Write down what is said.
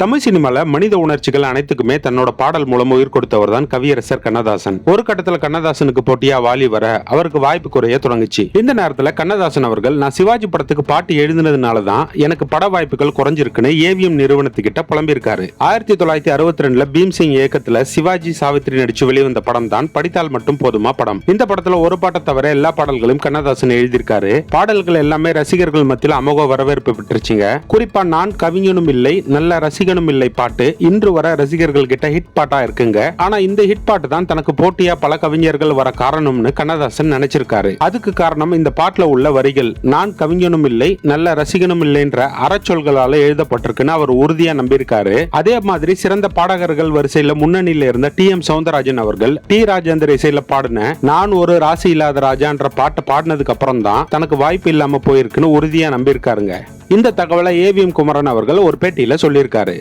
தமிழ் சினிமால மனித உணர்ச்சிகள் அனைத்துக்குமே தன்னோட பாடல் மூலம் உயிர் கொடுத்தவர் தான் கவியரசர் கண்ணதாசன். ஒரு கட்டத்துல கண்ணதாசனுக்கு போட்டியா வாலி வர அவருக்கு வாய்ப்பு குறைய தொடங்குச்சு. இந்த நேரத்துல கண்ணதாசன் அவர்கள் நான் சிவாஜி படத்துக்கு பாட்டு எழுதினதுனால தான் எனக்கு பட வாய்ப்புகள் குறைஞ்சிருக்குன்னு ஏவிஎம் நிறுவனத்துக்கிட்ட புலம்பியிருக்காரு. ஆயிரத்தி தொள்ளாயிரத்தி அறுபத்தி ரெண்டுல பீம்சிங் இயக்கத்துல சிவாஜி சாவித்ரி நடிச்சு வெளிவந்த படம் தான் படித்தால் மட்டும் போதுமா படம்? இந்த படத்துல ஒரு பாட்டை தவிர எல்லா பாடல்களையும் கண்ணதாசன் எழுதியிருக்காரு. பாடல்கள் எல்லாமே ரசிகர்கள் மத்தியில் அமோக வரவேற்பு பெற்றுச்சுங்க குறிப்பா நான் கவிஞனும் இல்லை நல்ல ரசிகர் ரசிகனும் இல்லை பாட்டு. இன்று வர ரசிகர்கள் கிட்ட ஹிட் பாட்டா இருக்குங்க. ஆனா இந்த ஹிட் பாட்டு தான் தனக்கு போட்டியா பல கவிஞர்கள் வர காரணம்னு கண்ணதாசன் நினைச்சிருக்காரு. அதுக்கு காரணம் இந்த பாட்டுல உள்ள வரிகள். நான் கவிஞனும் இல்லை நல்ல ரசிகனும் இல்லைன்ற அறச்சொல்களால எழுதப்பட்டிருக்குன்னு அவர் உறுதியா நம்பியிருக்காரு. அதே மாதிரி சிறந்த பாடகர்கள் வரிசையில முன்னணியில இருந்த டி எம் சவுந்தரராஜன் அவர்கள் டி ராஜேந்தர் இசையில பாடின நான் ஒரு ராசி இல்லாத ராஜான்ற பாட்டை பாடினதுக்கு அப்புறம் தான் தனக்கு வாய்ப்பு இல்லாம போயிருக்குன்னு உறுதியா நம்பியிருக்காருங்க. இந்த தகவலை ஏவிஎம் குமரன் அவர்கள் ஒரு பேட்டியில சொல்லியிருக்காரு.